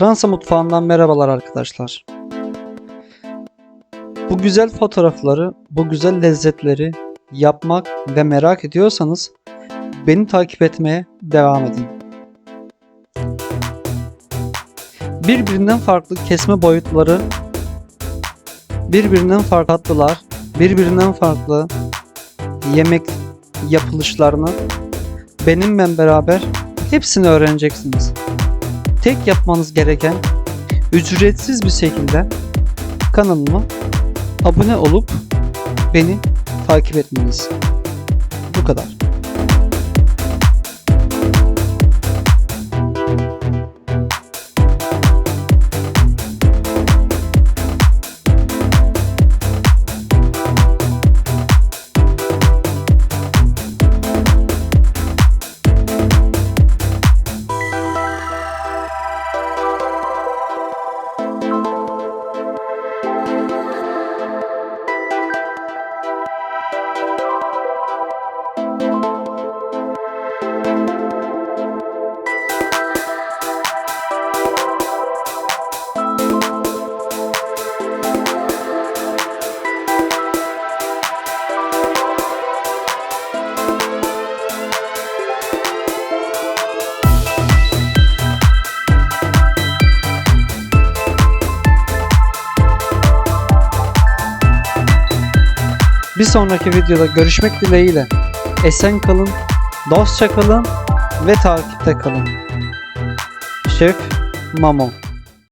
Fransa mutfağından merhabalar arkadaşlar. Bu güzel fotoğrafları, bu güzel lezzetleri yapmak ve merak ediyorsanız beni takip etmeye devam edin. Birbirinden farklı kesme boyutları, birbirinden farklı tatlılar, birbirinden farklı yemek yapılışlarını benimle beraber hepsini öğreneceksiniz. Tek yapmanız gereken ücretsiz bir şekilde kanalıma abone olup beni takip etmeniz. Bu kadar. Bir sonraki videoda görüşmek dileğiyle. Esen kalın, dostça kalın ve takipte kalın. Şef Mamo